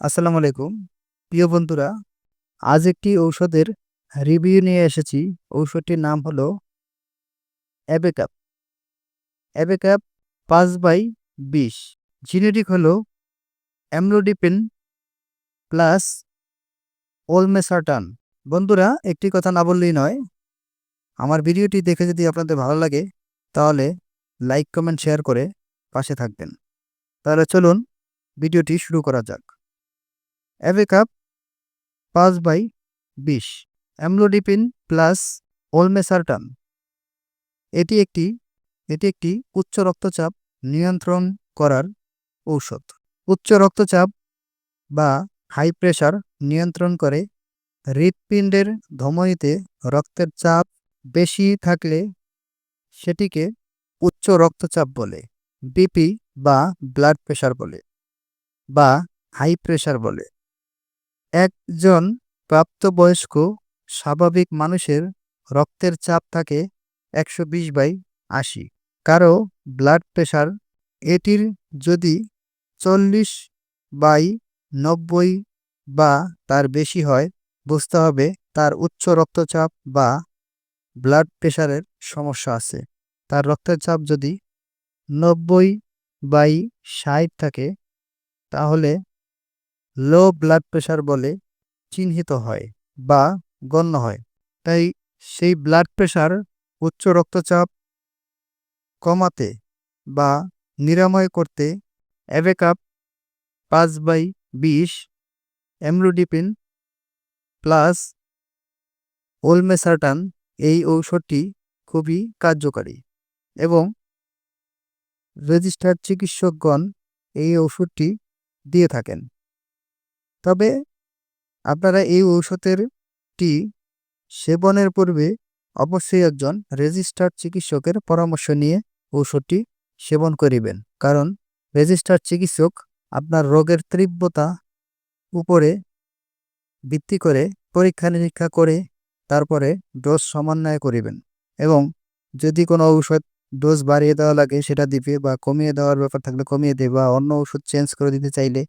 আসসালামু আলাইকুম। প্রিয় বন্ধুরা, আজ একটি ঔষধের রিভিউ নিয়ে এসেছি। ঔষধটির নাম হলো অ্যাবেকাপ। অ্যাবেকাপ পাঁচ বাই বিশ। জিনেটিক হলো অ্যামলোডিপেন প্লাস ওলমেসার্টান বন্ধুরা, একটি কথা না বললেই নয়, আমার ভিডিওটি দেখে যদি আপনাদের ভালো লাগে, তাহলে লাইক, কমেন্ট, শেয়ার করে পাশে থাকবেন। তাহলে চলুন, ভিডিওটি শুরু করা যাক। অ্যাভেকাপ পাঁচ বাই বিশ। Amlodipine plus olmesartan. এটি একটি এটি একটি উচ্চ রক্তচাপ নিয়ন্ত্রণ করার ঔষধ। উচ্চ রক্তচাপ বা হাই প্রেশার নিয়ন্ত্রণ করে হৃৎপিণ্ডের ধমনীতে রক্তের চাপ বেশি থাকলে সেটিকে উচ্চ রক্তচাপ বলে, বিপি বা ব্লাড প্রেশার বলে বা হাই প্রেশার বলে। একজন প্রাপ্তবয়স্ক স্বাভাবিক মানুষের রক্তের চাপ থাকে একশো বিশ বাই আশি। কারও ব্লাড প্রেশার এটির যদি চল্লিশ বাই নব্বই বা তার বেশি হয়, বুঝতে হবে তার উচ্চ রক্তচাপ বা ব্লাড প্রেশারের সমস্যা আছে। তার রক্তের চাপ যদি নব্বই বাই ষাট থাকে, তাহলে লো ব্লাড প্রেশার বলে চিহ্নিত হয় বা গণ্য হয়। তাই সেই ব্লাড প্রেশার উচ্চ রক্তচাপ কমাতে বা নিরাময় করতে অ্যাভেকাপ পাঁচ বাই বিশ অ্যামলোডিপিন প্লাস ওলমেসার্টান এই ঔষধটি খুবই কার্যকারী এবং রেজিস্টার্ড চিকিৎসকগণ এই ওষুধটি দিয়ে থাকেন। তবে আপনারা এই ঔষধের টি সেবনের পূর্বে অবশ্যই একজন রেজিস্টার্ড চিকিৎসকের পরামর্শ নিয়ে ঔষধটি সেবন করিবেন। কারণ রেজিস্টার্ড চিকিৎসক আপনার রোগের তীব্রতা উপরে ভিত্তি করে পরীক্ষা নিরীক্ষা করে তারপরে ডোজ সমন্বয় করিবেন এবং যদি কোনো ঔষধ ডোজ বাড়িয়ে দেওয়া লাগে সেটা দিবে বা কমিয়ে দেওয়ার ব্যাপার থাকলে কমিয়ে দেবে বা অন্য ওষুধ চেঞ্জ করে দিতে চাইলে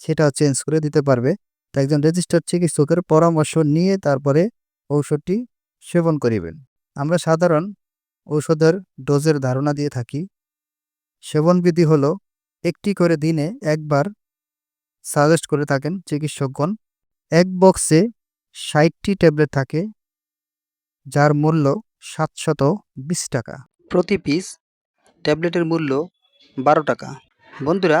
সেটাও চেঞ্জ করে দিতে পারবে। তো একজন রেজিস্টার্ড চিকিৎসকের পরামর্শ নিয়ে তারপরে ঔষধটি সেবন করিবেন। আমরা সাধারণ ঔষধের ডোজের ধারণা দিয়ে থাকি। সেবনবিধি হল, একটি করে দিনে একবার সাজেস্ট করে থাকেন চিকিৎসকগণ, এক বক্সে ষাটটি ট্যাবলেট থাকে, যার মূল্য সাতশত বিশ টাকা। প্রতি পিস ট্যাবলেটের মূল্য বারো টাকা। বন্ধুরা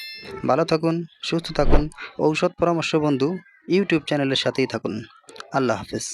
ভালো থাকুন সুস্থ থাকুন ঔষধ পরামর্শ বন্ধু ইউটিউব চ্যানেলের সাথেই থাকুন। আল্লাহ হাফেজ।